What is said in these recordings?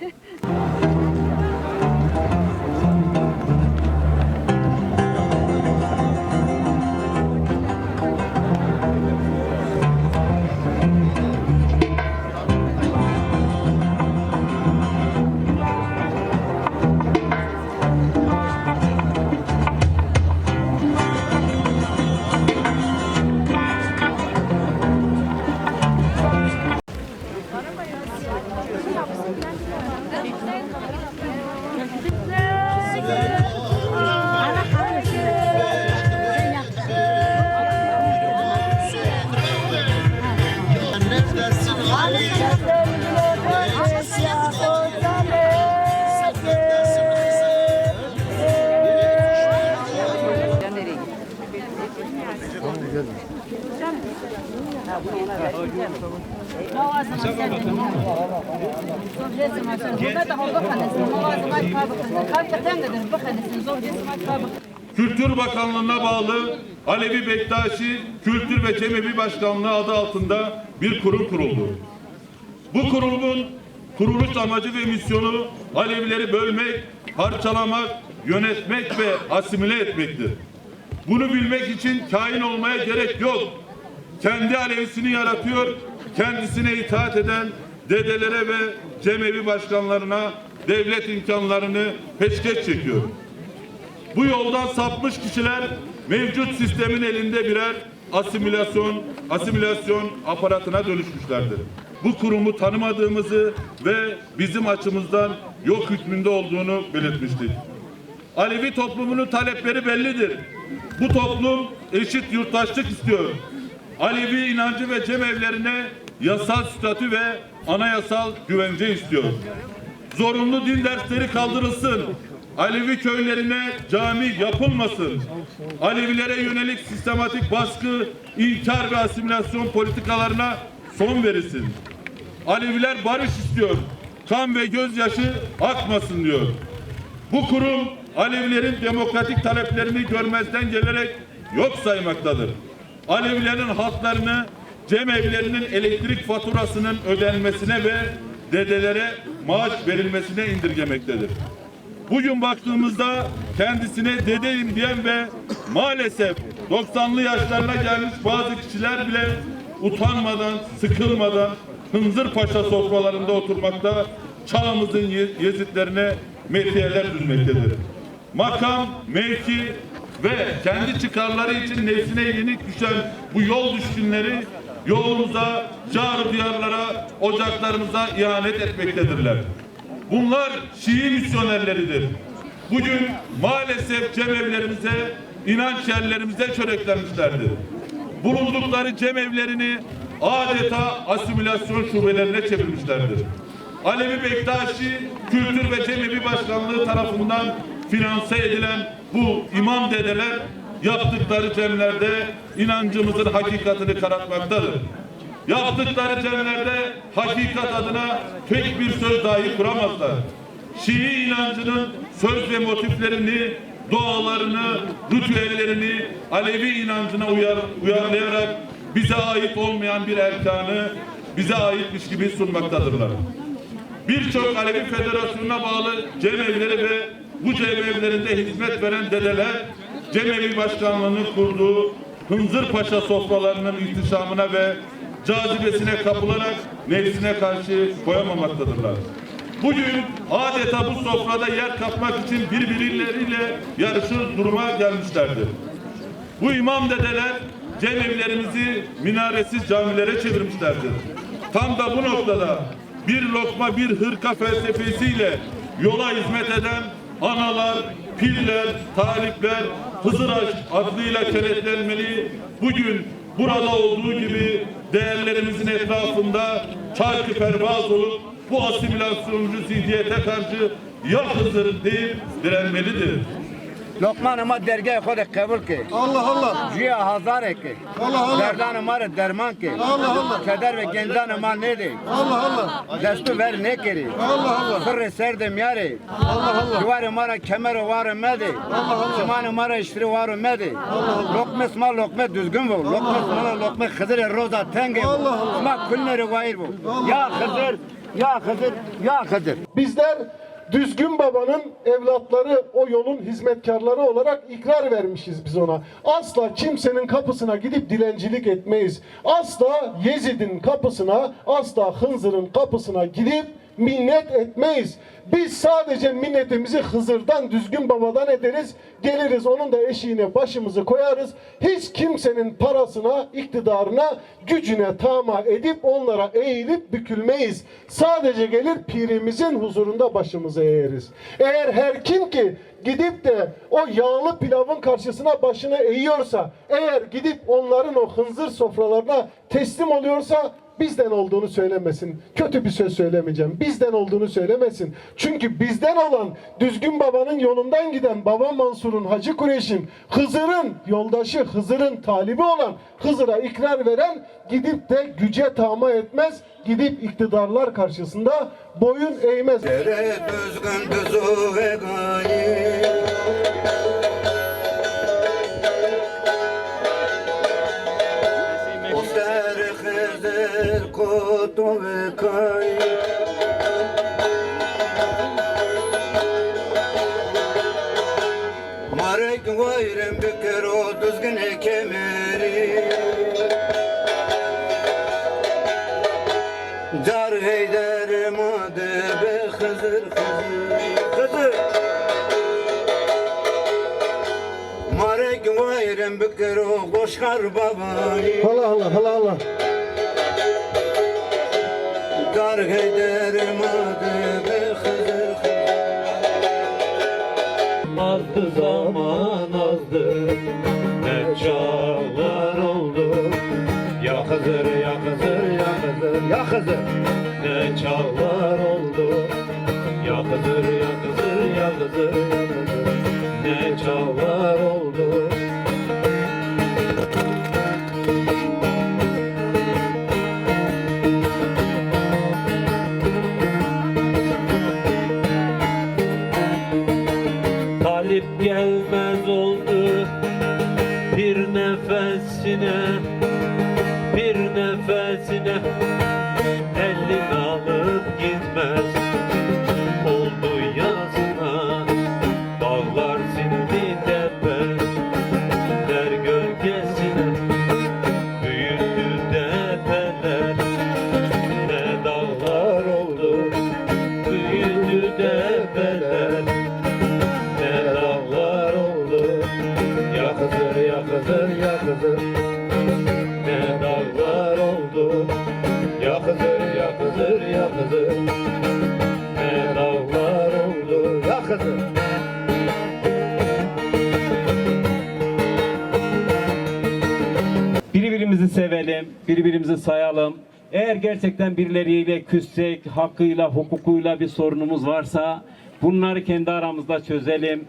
Yeah. Kültür Bakanlığı'na bağlı Alevi Bektaşi Kültür ve Cemevi Başkanlığı adı altında bir kurum kuruldu. Bu kurumun kuruluş amacı ve misyonu Alevileri bölmek, parçalamak, yönetmek ve asimile etmektir. Bunu bilmek için kain olmaya gerek yok. Kendi Alevisini yaratıyor, kendisine itaat eden dedelere ve cemevi başkanlarına devlet imkanlarını peşkeş çekiyor. Bu yoldan sapmış kişiler mevcut sistemin elinde birer asimilasyon, asimilasyon aparatına dönüşmüşlerdir. Bu kurumu tanımadığımızı ve bizim açımızdan yok hükmünde olduğunu belirtmiştik. Alevi toplumunun talepleri bellidir. Bu toplum eşit yurttaşlık istiyor. Alevi inancı ve cemevlerine yasal statü ve anayasal güvence istiyor. Zorunlu din dersleri kaldırılsın. Alevi köylerine cami yapılmasın. Alevilere yönelik sistematik baskı, inkar ve asimilasyon politikalarına son verilsin. Aleviler barış istiyor. Kan ve gözyaşı akmasın diyor. Bu kurum Alevilerin demokratik taleplerini görmezden gelerek yok saymaktadır. Alevilerin halklarını cemevlerinin elektrik faturasının ödenmesine ve dedelere maaş verilmesine indirgemektedir. Bugün baktığımızda kendisine dedeyim diyen ve maalesef 90'lı yaşlarına gelmiş bazı kişiler bile utanmadan, sıkılmadan Hınzır Paşa sofralarında oturmakta çağımızın ye- yezitlerine metiyeler düzmektedir. Makam, mevki ve kendi çıkarları için nefsine yenik düşen bu yol düşkünleri yolumuza, car diyarlara, ocaklarımıza ihanet etmektedirler. Bunlar Şii misyonerleridir. Bugün maalesef cemevlerimize, inanç yerlerimize çöreklenmişlerdir. Bulundukları cemevlerini adeta asimilasyon şubelerine çevirmişlerdir. Alevi Bektaşi Kültür ve Cemevi Başkanlığı tarafından finanse edilen bu imam dedeler yaptıkları cemlerde inancımızın hakikatini karartmaktadır. Yaptıkları cemlerde hakikat adına tek bir söz dahi kuramazlar. Şii inancının söz ve motiflerini, dualarını, ritüellerini Alevi inancına uyar, uyarlayarak bize ait olmayan bir erkanı bize aitmiş gibi sunmaktadırlar. Birçok Alevi Federasyonu'na bağlı cemevleri ve bu cemevlerinde hizmet veren dedeler cemevi başkanlığını kurduğu Hınzır Paşa sofralarının ihtişamına ve cazibesine kapılarak nefsine karşı koyamamaktadırlar. Bugün adeta bu sofrada yer kapmak için birbirleriyle yarışır duruma gelmişlerdir. Bu imam dedeler cemevlerimizi minaresiz camilere çevirmişlerdir. Tam da bu noktada bir lokma bir hırka felsefesiyle yola hizmet eden analar, piller, talipler, Hızır Aşk adıyla kenetlenmeli. Bugün burada olduğu gibi değerlerimizin etrafında çarkı pervaz olup bu asimilasyoncu zihniyete karşı ya Hızır deyip direnmelidir. لقمان ما درگاه خود قبول که Allah Allah. جویا هزاره که Allah Allah. دردان ما رو درمان که Allah Allah. کدر و گندان ما نده Allah Allah. دستو ور نکری Allah Allah. سر سرد میاره Allah Allah. جوار ما را کمر وار مده زمان ما را اشتری وار مده لقمه اسما لقمه düzgün bu لقمه اسما لقمه خضر روزا تنگ Allah Allah. ما کل روایل bu یا خضر Ya Hıdır, ya Hıdır. Bizler düzgün babanın evlatları o yolun hizmetkarları olarak ikrar vermişiz biz ona. Asla kimsenin kapısına gidip dilencilik etmeyiz. Asla Yezid'in kapısına, asla Hınzır'ın kapısına gidip minnet etmeyiz. Biz sadece minnetimizi Hızır'dan, düzgün babadan ederiz. Geliriz onun da eşiğine başımızı koyarız. Hiç kimsenin parasına, iktidarına, gücüne tamah edip onlara eğilip bükülmeyiz. Sadece gelir pirimizin huzurunda başımızı eğeriz. Eğer her kim ki gidip de o yağlı pilavın karşısına başını eğiyorsa, eğer gidip onların o hınzır sofralarına teslim oluyorsa bizden olduğunu söylemesin. Kötü bir söz söylemeyeceğim. Bizden olduğunu söylemesin. Çünkü bizden olan düzgün babanın yolundan giden Baba Mansur'un Hacı Kureyş'in Hızır'ın yoldaşı Hızır'ın talibi olan Hızır'a ikrar veren gidip de güce tamah etmez. Gidip iktidarlar karşısında boyun eğmez. Koşkar babayı. Allah Allah Allah Hızır ya Hızır ya Hızır Ne dağlar oldu Ya Hızır ya Hızır ya Hızır Ne dağlar oldu Ya Hızır Birbirimizi sevelim, birbirimizi sayalım. Eğer gerçekten birileriyle küssek, hakkıyla, hukukuyla bir sorunumuz varsa bunları kendi aramızda çözelim.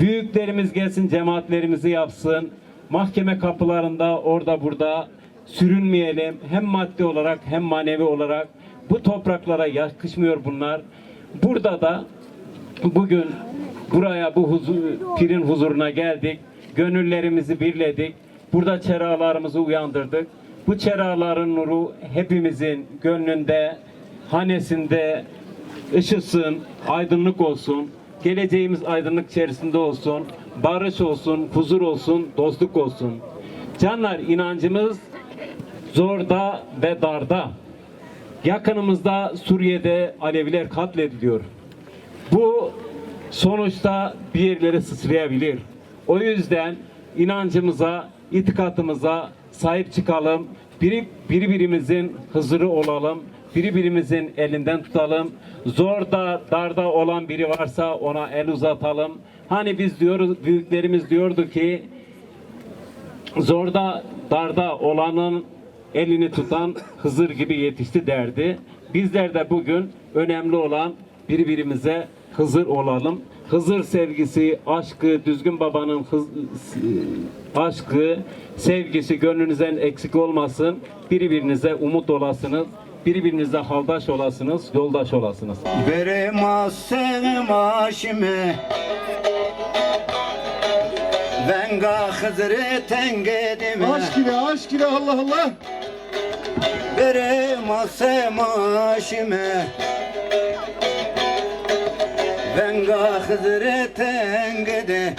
Büyüklerimiz gelsin, cemaatlerimizi yapsın. Mahkeme kapılarında, orada burada sürünmeyelim. Hem maddi olarak hem manevi olarak. Bu topraklara yakışmıyor bunlar. Burada da bugün buraya bu huzur, pirin huzuruna geldik. Gönüllerimizi birledik. Burada çeralarımızı uyandırdık. Bu çeraların nuru hepimizin gönlünde, hanesinde ışısın, aydınlık olsun. Geleceğimiz aydınlık içerisinde olsun. Barış olsun, huzur olsun, dostluk olsun. Canlar inancımız zorda ve darda. Yakınımızda Suriye'de Aleviler katlediliyor. Bu sonuçta bir yerlere sıçrayabilir. O yüzden inancımıza, itikatımıza sahip çıkalım. Biri, birbirimizin hızırı olalım. Birbirimizin elinden tutalım. Zorda, darda olan biri varsa ona el uzatalım. Hani biz diyoruz, büyüklerimiz diyordu ki zorda darda olanın elini tutan Hızır gibi yetişti derdi. Bizler de bugün önemli olan birbirimize Hızır olalım. Hızır sevgisi, aşkı, düzgün babanın hız- aşkı, sevgisi gönlünüzden eksik olmasın. Birbirinize umut olasınız. Birbirinize haldaş olasınız, yoldaş olasınız. Veremezsem aşımı Venga Hızır'ı tengedime Aşk ile aşk ile Allah Allah. Berim asemaşime Venga hızreten gide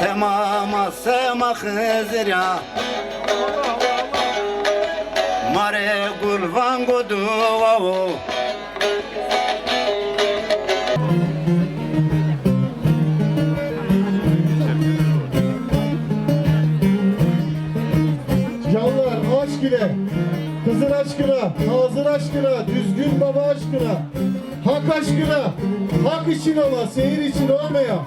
Semama sema hızra Mare gulvan godu vavo aşk kızın aşkına, hazır aşkına, düzgün baba aşkına, hak aşkına, hak için ama seyir için olmaya.